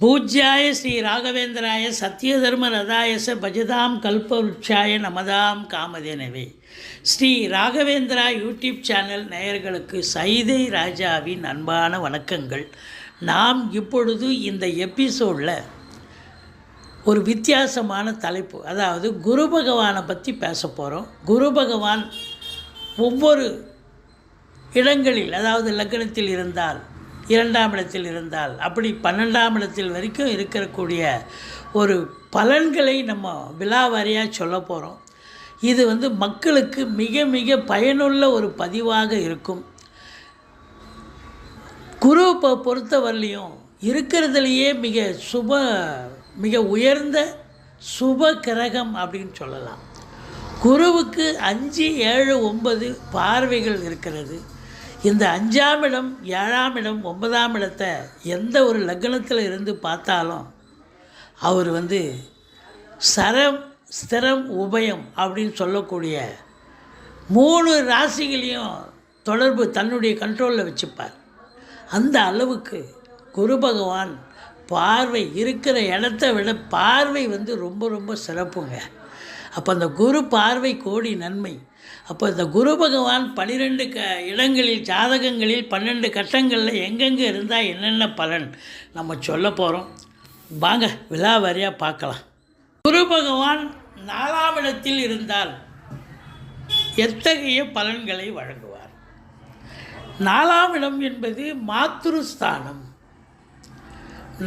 பூஜ்யாய ஸ்ரீ ராகவேந்திராய சத்யதர்ம ரதாயச பஜதாம் கல்பவருட்சாய நமதாம் காமதேனவே. ஸ்ரீ ராகவேந்திரா யூடியூப் சேனல் நேயர்களுக்கு சைதை ராஜாவின் அன்பான வணக்கங்கள். நாம் இப்பொழுது இந்த எபிசோடில் ஒரு வித்தியாசமான தலைப்பு அதாவது குரு பகவானை பற்றி பேச போகிறோம் குரு பகவான் ஒவ்வொரு இடங்களில் அதாவது லக்னத்தில் இருந்தால் இரண்டாம் இடத்தில் இருந்தால் அப்படி பன்னெண்டாம் இடத்தில் வரைக்கும் இருக்கக்கூடிய ஒரு பலன்களை நம்ம விலாவாரியாக சொல்ல போகிறோம் இது வந்து மக்களுக்கு மிக மிக பயனுள்ள ஒரு பதிவாக இருக்கும். குரு இப்போ பொறுத்தவரையிலையும் இருக்கிறதுலையே மிக சுப மிக உயர்ந்த சுப கிரகம் அப்படின்னு சொல்லலாம். குருவுக்கு அஞ்சு ஏழு ஒன்பது பார்வைகள் இருக்கிறது. இந்த அஞ்சாம் இடம் ஏழாம் இடம் ஒன்பதாம் இடத்தை எந்த ஒரு லக்னத்தில் இருந்து பார்த்தாலும் அவர் வந்து சரம் ஸ்திரம் உபயம் அப்படின்னு சொல்லக்கூடிய மூணு ராசிகளையும் தொடர்பு தன்னுடைய கண்ட்ரோலில் வச்சுப்பார். அந்த அளவுக்கு குரு பகவான் பார்வை இருக்கிற இடத்த விட பார்வை வந்து ரொம்ப ரொம்ப சிறப்புங்க. அப்போ அந்த குரு பார்வை கோடி நன்மை. அப்போ இந்த குரு பகவான் பன்னிரெண்டு க இடங்களில் ஜாதகங்களில் பன்னெண்டு கட்டங்களில் எங்கெங்கே இருந்தால் என்னென்ன பலன் நம்ம சொல்ல போகிறோம் வாங்க விழாவாரியாக பார்க்கலாம். குரு பகவான் நாலாம் இடத்தில் இருந்தால் எத்தகைய பலன்களை வழங்குவார்? நாலாம் இடம் என்பது மாத்ருஸ்தானம்.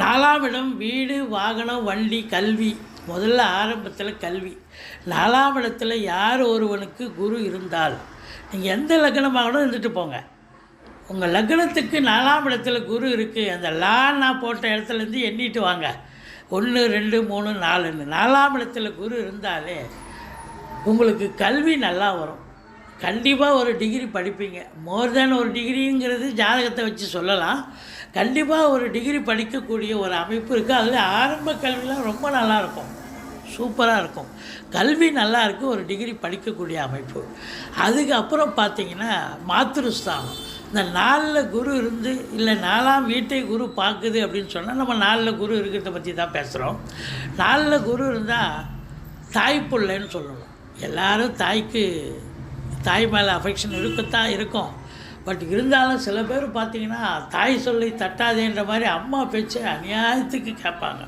நாலாம் இடம் வீடு வாகனம் வண்டி கல்வி முதல்ல ஆரம்பத்தில் கல்வி. நாலாம் இடத்துல யார் ஒருவனுக்கு குரு இருந்தால் நீங்கள் எந்த லக்னமாகணும் இருந்துட்டு போங்க. உங்கள் லக்னத்துக்கு நாலாம் இடத்துல குரு இருக்குது அந்த லா நான் போட்ட இடத்துலேருந்து எண்ணிட்டு வாங்க. ஒன்று ரெண்டு மூணு நாலுன்னு. நாலாம் இடத்துல குரு இருந்தாலே உங்களுக்கு கல்வி நல்லா வரும். கண்டிப்பாக ஒரு டிகிரி படிப்பீங்க. மோர் தேன் ஒரு டிகிரிங்கிறது ஜாதகத்தை வச்சு சொல்லலாம். கண்டிப்பாக ஒரு டிகிரி படிக்கக்கூடிய ஒரு அமைப்பு இருக்குது அதில் ஆரம்ப கல்விலாம் ரொம்ப நல்லாயிருக்கும் சூப்பராக இருக்கும். கல்வி நல்லாருக்கு ஒரு டிகிரி படிக்கக்கூடிய அமைப்பு. அதுக்கப்புறம் பார்த்தீங்கன்னா மாத்திருஸ்தானம் இந்த நாலில் குரு இருந்து இல்லை நாலாம் வீட்டை குரு பார்க்குது அப்படின்னு சொன்னால் நம்ம நாலில் குரு இருக்கிறத பற்றி தான் பேசுகிறோம் நாலில் குரு இருந்தால் தாய் பிள்ளைன்னு சொல்லணும். எல்லோரும் தாய்க்கு தாய் மேலே அஃபெக்ஷன் இருக்கத்தான் இருக்கும். பட் இருந்தாலும் சில பேர் பார்த்தீங்கன்னா தாய் சொல்லி தட்டாதேன்ற மாதிரி அம்மா பேச்சு அநியாயத்துக்கு கேட்பாங்க.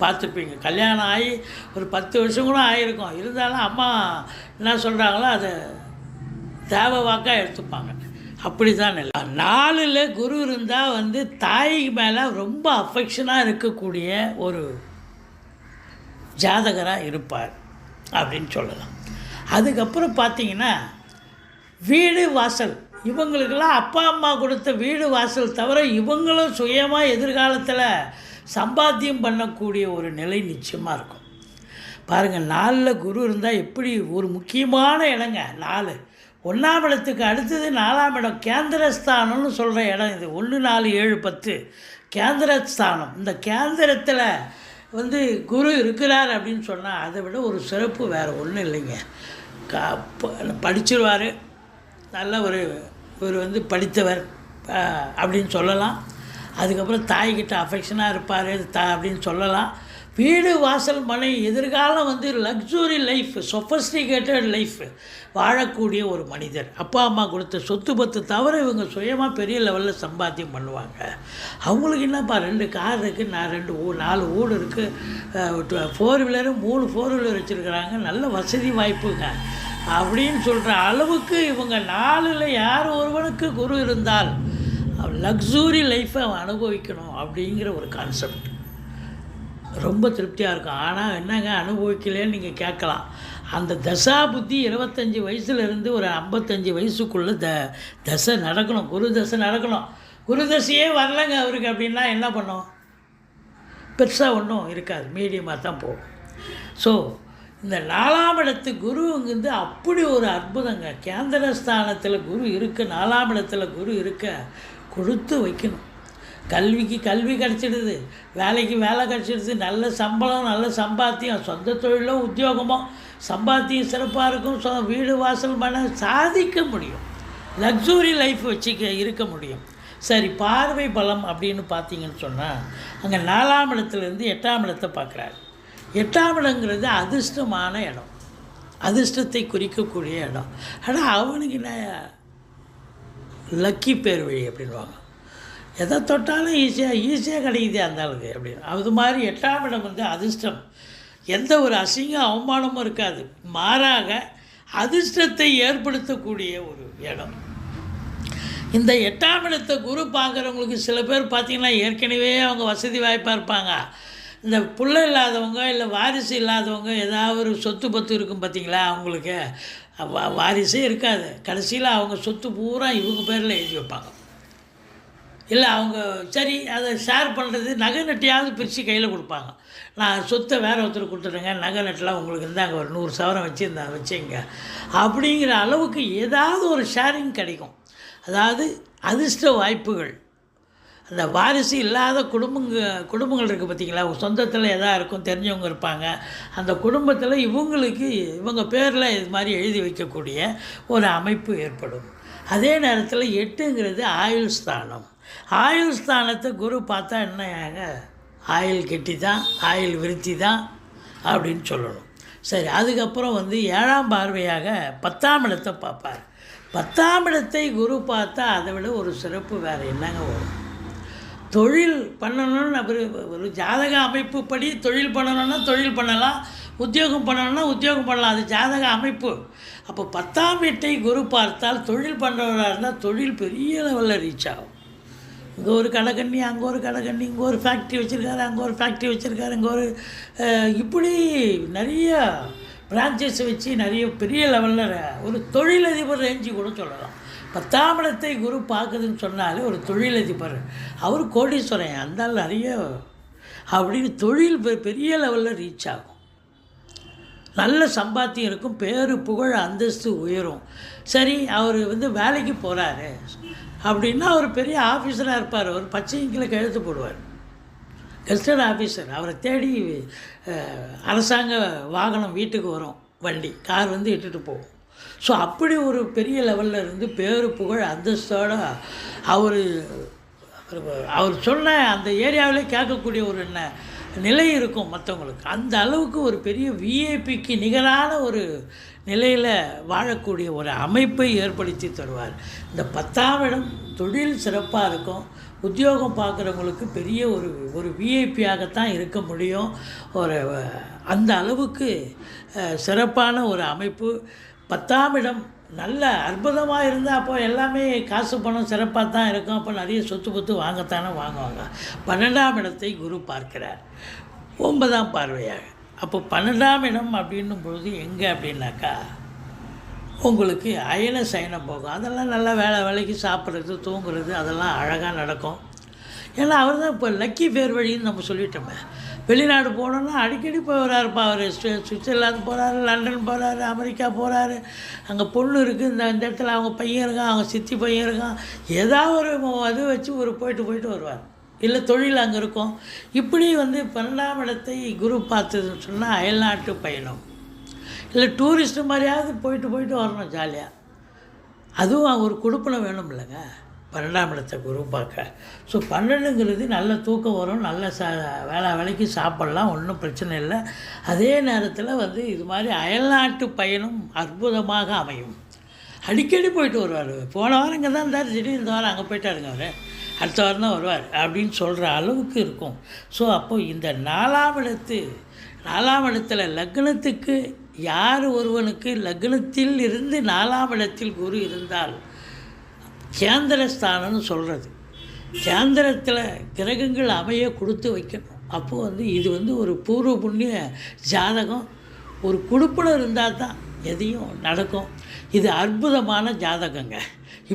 பார்த்துருப்பீங்க கல்யாணம் ஆகி ஒரு பத்து வருஷம் கூட ஆகிருக்கும் இருந்தாலும் அம்மா என்ன சொல்கிறாங்களோ அதை தேவை வாக்காக எடுத்துப்பாங்க. அப்படி தான் இல்லை நாலில் குரு இருந்தால் வந்து தாய் மேலே ரொம்ப அஃபெக்ஷனாக இருக்கக்கூடிய ஒரு ஜாதகராக இருப்பார் அப்படின்னு சொல்லலாம். அதுக்கப்புறம் பார்த்தீங்கன்னா வீடு வாசல். இவங்களுக்கெல்லாம் அப்பா அம்மா கொடுத்த வீடு வாசல் தவிர இவங்களும் சுயமாக எதிர்காலத்தில் சம்பாத்தியம் பண்ணக்கூடிய ஒரு நிலை நிச்சயமாக இருக்கும். பாருங்கள் நாலில் குரு இருந்தால் எப்படி ஒரு முக்கியமான இடங்க நாலு. ஒன்றாம் இடத்துக்கு அடுத்தது நாலாம் இடம் கேந்திரஸ்தானம்னு சொல்கிற இடம் இது. ஒன்று நாலு ஏழு பத்து. கேந்திரஸ்தானம். இந்த கேந்திரத்தில் வந்து குரு இருக்கிறார் அப்படின்னு சொன்னால் அதை விட ஒரு சிறப்பு வேறு ஒன்றும் இல்லைங்க. க படிச்சிருவார். நல்ல ஒரு இவர் வந்து படித்தவர் அப்படின்னு சொல்லலாம். அதுக்கப்புறம் தாய்கிட்ட அஃபெக்ஷனாக இருப்பார் தா அப்படின்னு சொல்லலாம். வீடு வாசல் மனை எதிர்காலம் வந்து லக்ஸுரி லைஃப் சொஃபஸ்டிகேட்டட் லைஃப் வாழக்கூடிய ஒரு மனிதர். அப்பா அம்மா கொடுத்த சொத்து பத்து தவிர இவங்க சுயமாக பெரிய லெவலில் சம்பாத்தியம் பண்ணுவாங்க. அவங்களுக்கு என்னப்பா ரெண்டு கார் இருக்குது நான் ரெண்டு ஊ நாலு ஊடு இருக்குது ஃபோர் வீலரு மூணு ஃபோர் வீலர் வச்சுருக்குறாங்க. நல்ல வசதி வாய்ப்புங்க. அப்படின்னு சொல்கிற அளவுக்கு இவங்க நாளில் யார் ஒருவனுக்கு குரு இருந்தால் லக்ஸூரி லைஃப்பை அவன் அனுபவிக்கணும் அப்படிங்கிற ஒரு கான்செப்ட் ரொம்ப திருப்தியாக இருக்கும். ஆனால் என்னங்க அனுபவிக்கலேன்னு நீங்கள் கேட்கலாம். அந்த தசா புத்தி இருபத்தஞ்சி வயசுலேருந்து ஒரு ஐம்பத்தஞ்சு வயசுக்குள்ளே த தசை நடக்கணும். குரு தசை நடக்கணும். குரு தசையே வரலைங்க அவருக்கு அப்படின்னா என்ன பண்ணும்? பெருசாக ஒன்றும் இருக்காது. மீடியமாக தான் போகும். ஸோ இந்த நாலாம் இடத்து குருங்கிறது அப்படி ஒரு அற்புதங்க. கேந்திரஸ்தானத்தில் குரு இருக்க நாலாம் இடத்துல குரு இருக்க கொடுத்து வைக்கணும். கல்விக்கு கல்வி கிடச்சிடுது. வேலைக்கு வேலை கிடச்சிடுது. நல்ல சம்பளம் நல்ல சம்பாத்தியம் சொந்த தொழிலோ உத்தியோகமோ சம்பாத்தியம் சிறப்பாக இருக்கும். சொ வீடு வாசல் பண்ண சாதிக்க முடியும். லக்ஸுரி லைஃப் வச்சுக்க இருக்க முடியும். சரி பார்வை பலம் அப்படின்னு பார்த்தீங்கன்னு சொன்னால் அங்கே நாலாம் இடத்துலேருந்து எட்டாம் இடத்தை பார்க்குறாரு. எட்டாம் இடங்கிறது அதிர்ஷ்டமான இடம். அதிர்ஷ்டத்தை குறிக்கக்கூடிய இடம். ஆனால் அவனுக்கு என்ன? லக்கி பேர் வழி அப்படின்வாங்க எதை தொட்டாலும் ஈஸியாக ஈஸியாக கிடைக்குது அந்த ஆளுக்கு அப்படின்னு. அது மாதிரி எட்டாம் இடம் வந்து அதிர்ஷ்டம். எந்த ஒரு அசிங்கம் அவமானமும் இருக்காது. மாறாக அதிர்ஷ்டத்தை ஏற்படுத்தக்கூடிய ஒரு இடம். இந்த எட்டாம் இடத்தை குரு பார்க்குறவங்களுக்கு சில பேர் பார்த்திங்கன்னா ஏற்கனவே அவங்க வசதி வாய்ப்பாக இருப்பாங்க. இந்த புள்ள இல்லாதவங்க இல்லை வாரிசு இல்லாதவங்க ஏதாவது ஒரு சொத்து பத்து இருக்கும் பார்த்தீங்களா அவங்களுக்கு? வாரிசே இருக்காது. கடைசியில் அவங்க சொத்து பூரா இவங்க பேரில் எழுதி வைப்பாங்க. இல்லை அவங்க சரி அதை ஷேர் பண்ணுறது நகை நட்டையாவது பிரித்து கையில் கொடுப்பாங்க. நான் சொத்தை வேறு ஒருத்தர் கொடுத்துட்டேங்க நகை நட்டெலாம் உங்களுக்கு இருந்தாங்க ஒரு நூறு சவரம் வச்சுருந்தேன் வச்சுங்க அப்படிங்கிற அளவுக்கு ஏதாவது ஒரு ஷேரிங் கிடைக்கும். அதாவது அதிர்ஷ்ட வாய்ப்புகள். அந்த வாரிசு இல்லாத குடும்பங்க குடும்பங்கள் இருக்குது பார்த்தீங்களா சொந்தத்தில் எதாக இருக்கும் தெரிஞ்சவங்க இருப்பாங்க. அந்த குடும்பத்தில் இவங்களுக்கு இவங்க பேரில் இது மாதிரி எழுதி வைக்கக்கூடிய ஒரு அமைப்பு ஏற்படும். அதே நேரத்தில் எட்டுங்கிறது ஆயுள் ஸ்தானம். ஆயுள் ஸ்தானத்தை குரு பார்த்தா என்ன ஆயுள் கெட்டி தான் ஆயுள் விருத்தி தான் அப்படின்னு சொல்லணும். சரி அதுக்கப்புறம் வந்து ஏழாம் பார்வையாக பத்தாம் இடத்தை பார்ப்பார். பத்தாம் இடத்தை குரு பார்த்தா அதை விட ஒரு சிறப்பு வேறு என்னங்க வரும்? தொழில் பண்ணணும்னு ஒரு ஒரு ஜாதக அமைப்பு படி தொழில் பண்ணணும்னா தொழில் பண்ணலாம் உத்தியோகம் பண்ணணும்னா உத்தியோகம் பண்ணலாம் அது ஜாதக அமைப்பு. அப்போ பத்தாம் வீட்டை குரு பார்த்தால் தொழில் பண்ணுறவராக இருந்தால் தொழில் பெரிய லெவலில் ரீச் ஆகும். இங்கே ஒரு கடைக்கண்ணி அங்கே ஒரு கடைக்கண்ணி இங்கே ஒரு ஃபேக்ட்ரி வச்சுருக்காரு அங்கே ஒரு ஃபேக்ட்ரி வச்சுருக்காரு இங்கே ஒரு இப்படி நிறைய பிரான்ச்சஸ் வச்சு நிறைய பெரிய லெவலில் ஒரு தொழிலதிபர் ரேஞ்சு கூட சொல்லலாம். பத்தாம் இடத்தை குரு பார்க்குதுன்னு சொன்னாலே ஒரு தொழிலதிபர் அவர் கோடீஸ்வரன் அந்த நிறைய அப்படின்னு தொழில் பெ- பெரிய லெவலில் ரீச் ஆகும். நல்ல சம்பாத்தியம் இருக்கும் பேரு புகழ் அந்தஸ்து உயரும். சரி அவர் வந்து வேலைக்கு போகிறாரு அப்படின்னா அவர் பெரிய ஆஃபீஸராக இருப்பார். அவர் பச்சை கழுத்து போடுவார். கெஸ்டட் ஆஃபீஸர் அவரை தேடி அரசாங்க வாகனம் வீட்டுக்கு வரும். வண்டி கார் வந்து இட்டுட்டு போகும். ஸோ அப்படி ஒரு பெரிய லெவலில் இருந்து பேரு புகழ் அந்தஸ்தோடு அவர் அவர் சொன்ன அந்த ஏரியாவிலே கேட்கக்கூடிய ஒரு என்ன நிலை இருக்கும் மற்றவங்களுக்கு அந்த அளவுக்கு ஒரு பெரிய விஐபிக்கு நிகரான ஒரு நிலையில் வாழக்கூடிய ஒரு அமைப்பை ஏற்படுத்தி தருவார். இந்த பத்தாம் இடம் தொழில் சிறப்பாக இருக்கும். உத்தியோகம் பார்க்குறவங்களுக்கு பெரிய ஒரு ஒரு விஐபியாகத்தான் இருக்க முடியும். ஒரு அந்த அளவுக்கு சிறப்பான ஒரு அமைப்பு. பத்தாம் இடம். நல்ல அற்புதமாக இருந்தால் அப்போ எல்லாமே காசு பணம் சிறப்பாக தான் இருக்கும். அப்போ நிறைய சொத்து பத்து வாங்கத்தானே வாங்குவாங்க. பன்னெண்டாம் இடத்தை குரு பார்க்கிறார். ஒன்பதாம் பார்வையாக அப்போ பன்னெண்டாம் இடம் அப்படின்னும் பொழுது எங்கே அப்படின்னாக்கா உங்களுக்கு அயன சயனம் போகும். அதெல்லாம் நல்லா வேலை வேலைக்கு சாப்பிட்றது தூங்குறது அதெல்லாம் அழகாக நடக்கும். ஏன்னா அவர் தான் இப்போ லக்கி பேர் வழின்னு நம்ம சொல்லிட்டோமே. வெளிநாடு போனோன்னா அடிக்கடி போய் வராருப்பா அவர் சுவிட்சர்லாந்து போகிறாரு லண்டன் போகிறாரு அமெரிக்கா போகிறாரு அங்கே பொண்ணு இருக்குது இந்த இந்த இடத்துல அவங்க பையன் இருக்கான் அவங்க சித்தி பையன் இருக்கான். ஏதாவது ஒரு அது வச்சு ஒரு போயிட்டு போயிட்டு வருவார். இல்லை தொழில் அங்கே இருக்கும். இப்படி வந்து பன்னெண்டாம் இடத்தை குரு பார்த்ததுன்னு சொன்னால் அயல்நாட்டு பயணம். இல்லை டூரிஸ்ட்டு மாதிரியாவது போயிட்டு போயிட்டு வரணும் ஜாலியாக அதுவும் ஒரு குடுப்பனை வேணும் இல்லைங்க பன்னெண்டாம் இடத்தை குரு பார்க்க ஸோ பன்னெண்டுங்கிறது நல்ல தூக்கம் வரும் நல்ல சா வேலை வேலைக்கு சாப்பிட்லாம் ஒன்றும் பிரச்சனை இல்லை. அதே நேரத்தில் வந்து இது மாதிரி அயல்நாட்டு பயணம் அற்புதமாக அமையும். அடிக்கடி போயிட்டு வருவார். போன வாரம் இங்கே தான் இருந்தார் திடீர்னு இந்த வாரம் அங்கே போயிட்டாருங்க அவர். அடுத்த வாரம் தான் வருவார் அப்படின்னு சொல்கிற அளவுக்கு இருக்கும். ஸோ அப்போது இந்த நாலாம் இடத்து நாலாம் இடத்துல லக்னத்துக்கு யார் ஒருவனுக்கு லக்னத்தில் இருந்து நாலாம் இடத்தில் குரு இருந்தால் சேந்திரஸ்தானம்னு சொல்கிறது சேந்திரத்தில் கிரகங்கள் அமைய கொடுத்து வைக்கணும். அப்போது வந்து இது வந்து ஒரு பூர்வ புண்ணிய ஜாதகம். ஒரு குடுப்பில் இருந்தால் தான் எதையும் நடக்கும். இது அற்புதமான ஜாதகங்க.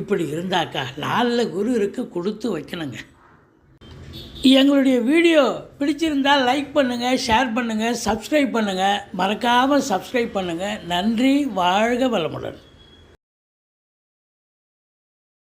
இப்படி இருந்தாக்கா நாளில் குரு இருக்க கொடுத்து வைக்கணுங்க. எங்களுடைய வீடியோ பிடிச்சிருந்தால் லைக் பண்ணுங்கள் ஷேர் பண்ணுங்கள் சப்ஸ்கிரைப் பண்ணுங்கள் மறக்காமல் சப்ஸ்கிரைப் பண்ணுங்கள் நன்றி வாழ்க வளமுடன்.